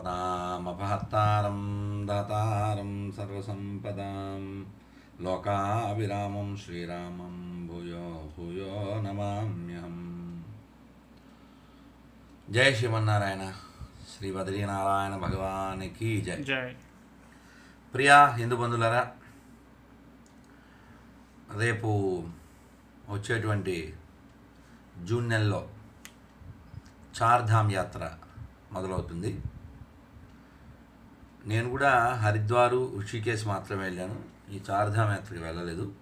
ఆపదామపహర్తారం దాతారం సర్వసంపదాం లోకావిరామం శ్రీరామం భూయో భూయో నమామ్యహం జై శ్రీమన్నారాయణ శ్రీ బద్రీనారాయణ భగవానికి జై జై ప్రియా హిందూ బంధువులరా రేపు వచ్చేటువంటి జూన్ నెలలో చార్ధామ్ యాత్ర మొదలవుతుంది. నేను కూడా హరిద్వారు ఋషికేశ్ మాత్రమే వెళ్ళాను. ఈ చార్ధామ్ యాత్రకి వెళ్ళలేదు.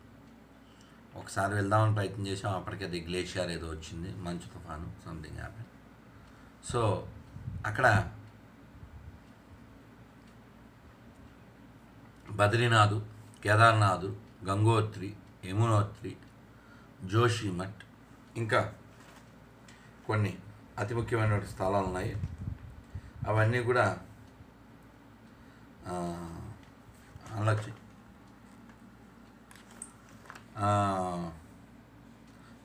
ఒకసారి వెళ్దామని ప్రయత్నం చేసాం అప్పటికే అది గ్లేషియర్ ఏదో వచ్చింది. మంచు తుఫాను సంథింగ్ హ్యాపీ సో అక్కడ బద్రీనాథ్ కేదార్నాథ్ గంగోత్రి యమునోత్రి జోషిమఠ్ ఇంకా కొన్ని అతి ముఖ్యమైనటువంటి స్థలాలు ఉన్నాయి అవన్నీ కూడా అనొచ్చు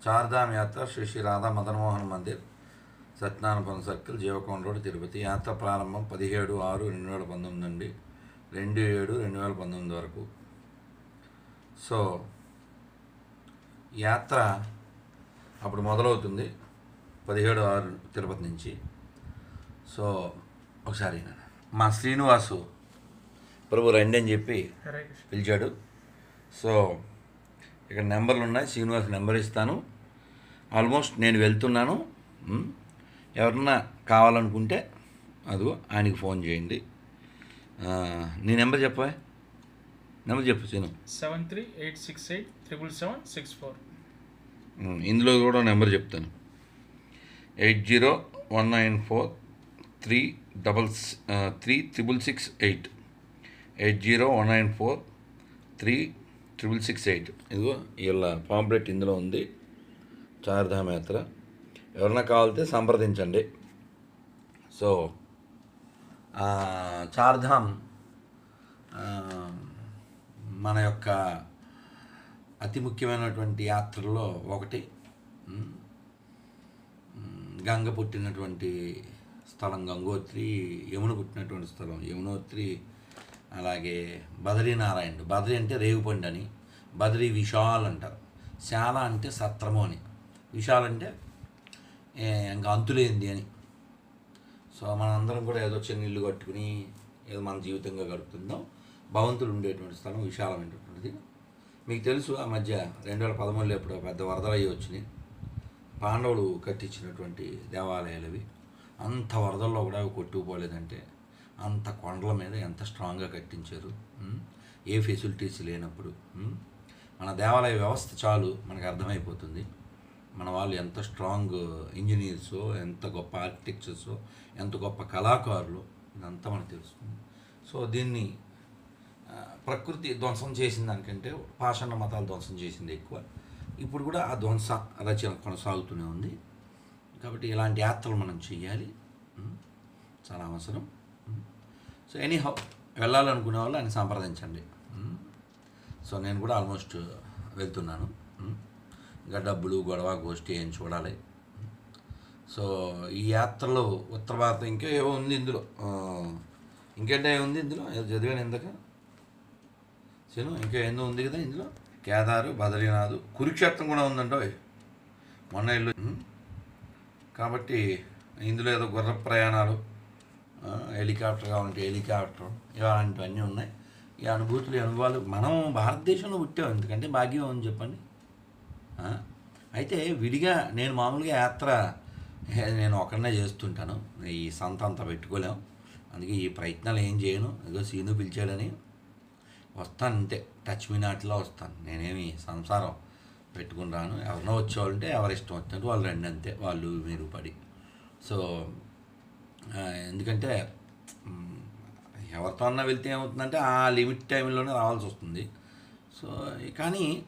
చార్ధామ్ యాత్ర శ్రీ శ్రీ రాధా మదన్మోహన్ మందిర్ సత్యనారాయణపురం సర్కిల్ జీవకోన్ రోడ్ తిరుపతి. యాత్ర ప్రారంభం పదిహేడు ఆరు రెండు వేల పంతొమ్మిది నుండి రెండు ఏడు రెండు వేల పంతొమ్మిది వరకు. సో యాత్ర అప్పుడు మొదలవుతుంది పదిహేడు ఆరు తిరుపతి నుంచి. సో ఒకసారి మా శ్రీనివాసు ప్రభు రండి అని చెప్పి పిలిచాడు. సో ఇక్కడ నెంబర్లు ఉన్నాయి శ్రీనివాస్ నెంబర్ ఇస్తాను. ఆల్మోస్ట్ నేను వెళ్తున్నాను. ఎవరన్నా కావాలనుకుంటే అదిగో ఆయనకి ఫోన్ చేయండి. నీ నెంబర్ చెప్పవా? నెంబర్ చెప్పు Seenu seven three eight six eight triple seven six four. ఇందులో కూడా నెంబర్ చెప్తాను. Eight zero one nine four three double three triple six eight. Eight zero one nine four three triple six eight. ఇదిగో వీళ్ళ pamphlet ఇందులో ఉంది. చార్ధామ్ యాత్ర. ఎవరైనా కావాలితే సంప్రదించండి. సో చార్ధామ్ మన యొక్క అతి ముఖ్యమైనటువంటి యాత్రల్లో ఒకటి. గంగ పుట్టినటువంటి స్థలం గంగోత్రి యమున పుట్టినటువంటి స్థలం యమునోత్రి అలాగే బద్రీనారాయణుడు బద్రి అంటే రేగుపండు అని. బద్రి విశాల్ అంటారు. శాల అంటే సత్రము అని. విశాల్ అంటే ఇంకా అంతులేంది అని. సో మనందరం కూడా ఏదో చిన్న ఇల్లు కట్టుకుని ఏదో మన జీవితంగా గడుపుతుందాం. భవంతులు ఉండేటువంటి స్థలం విశాలమైనటువంటిది మీకు తెలుసు ఆ మధ్య రెండు వేల పదమూడులో ఎప్పుడు పెద్ద వరదలు అయ్యి వచ్చినాయి. పాండవులు కట్టించినటువంటి దేవాలయాలు అవి అంత వరదల్లో కూడా అవి కొట్టుకుపోలేదంటే అంత కొండల మీద ఎంత స్ట్రాంగ్గా కట్టించారు ఏ ఫెసిలిటీస్ లేనప్పుడు మన దేవాలయ వ్యవస్థ చాలు మనకు అర్థమైపోతుంది. మన వాళ్ళు ఎంత స్ట్రాంగ్ ఇంజనీర్సో ఎంత గొప్ప ఆర్కిటెక్చర్సో ఎంత గొప్ప కళాకారులు ఇదంతా మనకు తెలుస్తుంది. సో దీన్ని ప్రకృతి ధ్వంసం చేసిన దానికంటే పాషాణ మతాలు ధ్వంసం చేసింది ఎక్కువ. ఇప్పుడు కూడా ఆ ధ్వంస రచన కొనసాగుతూనే ఉంది. కాబట్టి ఇలాంటి యాత్రలు మనం చేయాలి చాలా అవసరం. సో ఎనీ హౌ వెళ్ళాలనుకునే వాళ్ళు ఆయన సంప్రదించండి. Hmm? సో నేను కూడా ఆల్మోస్ట్ వెళ్తున్నాను. Hmm? ఇంకా డబ్బులు గొడవ గోష్ఠి ఏం చూడాలి. Hmm? సో ఈ యాత్రలో ఉత్తర భారతం ఇంకా ఏవో ఉంది ఇందులో. ఇంకేంటే ఉంది ఇందులో? ఏదో చదివాను ఇందాక. శను ఇంకా ఏందో ఉంది కదా ఇందులో? కేదారు బద్రీనాథ్ కురుక్షేత్రం కూడా ఉందంట మొన్న ఇల్లు కాబట్టి ఇందులో ఏదో గుర్ర ప్రయాణాలు. హెలికాప్టర్ కావాలంటే హెలికాప్టర్ ఇలాంటివన్నీ ఉన్నాయి. ఈ అనుభూతులు అనుభవాలు మనం భారతదేశంలో పుట్టాం ఎందుకంటే భాగ్యం అని చెప్పండి. అయితే విడిగా నేను మామూలుగా యాత్ర నేను ఒకరినే చేస్తుంటాను. ఈ సంత అంతా పెట్టుకోలేం. అందుకే ఈ ప్రయత్నాలు ఏం చేయను. ఏదో సీను పిలిచాడని వస్తాను అంతే. టచ్ మీ నాట్లో వస్తాను. నేనేమి సంసారం పెట్టుకుని రాను. ఎవరినో వచ్చేవాళ్ళంటే ఎవరి ఇష్టం వచ్చినట్టు వాళ్ళు రండి అంతే. వాళ్ళు మీరు పడి. సో ఎందుకంటే ఎవరితో అన్నా వెళ్తే ఏమవుతుందంటే ఆ లిమిట్ టైంలోనే రావాల్సి వస్తుంది. సో కానీ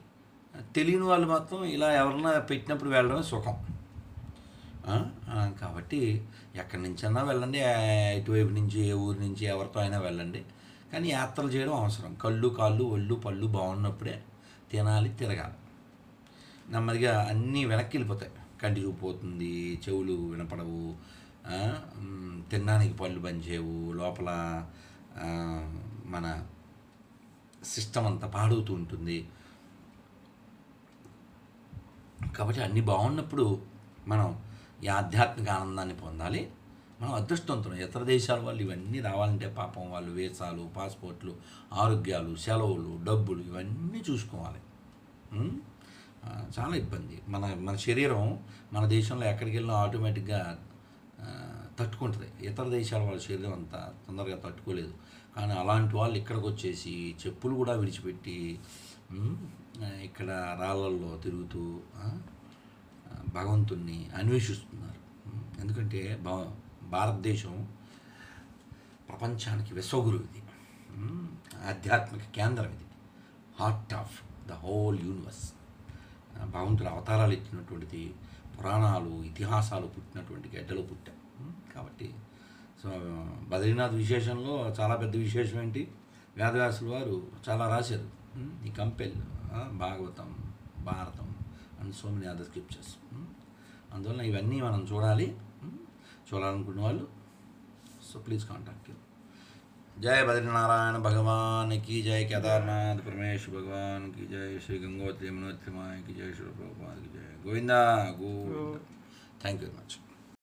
తెలియని వాళ్ళు మాత్రం ఇలా ఎవరన్నా పెట్టినప్పుడు వెళ్ళడమే సుఖం. కాబట్టి ఎక్కడి నుంచైనా వెళ్ళండి ఎటువైపు ఇటువైపు నుంచి ఏ ఊరి నుంచి ఎవరితో అయినా వెళ్ళండి. కానీ యాత్రలు చేయడం అవసరం. కళ్ళు కాళ్ళు ఒళ్ళు పళ్ళు బాగున్నప్పుడే తినాలి తిరగాలి. నెమ్మదిగా అన్నీ వెనక్కి వెళ్ళిపోతాయి. కంటి చూపు పోతుంది చెవులు వినపడవు తినడానికి పళ్ళు పనిచేయవు లోపల మన సిస్టమ్ అంతా పాడవుతూ ఉంటుంది. కాబట్టి అన్నీ బాగున్నప్పుడు మనం ఈ ఆధ్యాత్మిక ఆనందాన్ని పొందాలి. మనం అదృష్టవంతులం. ఇతర దేశాల వాళ్ళు ఇవన్నీ రావాలంటే పాపం వాళ్ళు వీసాలు పాస్పోర్ట్లు ఆరోగ్యాలు సెలవులు డబ్బులు ఇవన్నీ చూసుకోవాలి. చాలా ఇబ్బంది. మన మన శరీరం మన దేశంలో ఎక్కడికి వెళ్ళినా ఆటోమేటిక్గా తట్టుకుంటుంది. ఇతర దేశాల వాళ్ళ శరీరం అంత తొందరగా తట్టుకోలేదు. కానీ అలాంటి వాళ్ళు ఇక్కడికి వచ్చేసి చెప్పులు కూడా విడిచిపెట్టి ఇక్కడ రాళ్ళల్లో తిరుగుతూ భగవంతుణ్ణి అన్వేషిస్తున్నారు. ఎందుకంటే భా భారతదేశం ప్రపంచానికి విశ్వగురు ఇది ఆధ్యాత్మిక కేంద్రం ఇది. Heart of the whole universe భగవంతుడు అవతారాలు ఇచ్చినటువంటిది పురాణాలు ఇతిహాసాలు పుట్టినటువంటి గడ్డలు పుట్టాయి కాబట్టి సో బద్రీనాథ్ విశేషంలో చాలా పెద్ద విశేషం ఏంటి? వేదవ్యాసులు వారు చాలా రాశారు. ఈ compel Bhagavatam Bharatam and so many other scriptures అందువల్ల ఇవన్నీ మనం చూడాలి. చూడాలనుకున్న వాళ్ళు సో ప్లీజ్ కాంటాక్ట్ జయ బద్రీనారాయణ భగవాన్కి జయ కేదార్నాథ్ పరమేశ్వర భగవాన్కి జయ శ్రీ గంగోత్రి మనోత్రి మాయ జయ శ్రీ ప్రభుపాద్ జయ Govinda Govinda. Thank you very much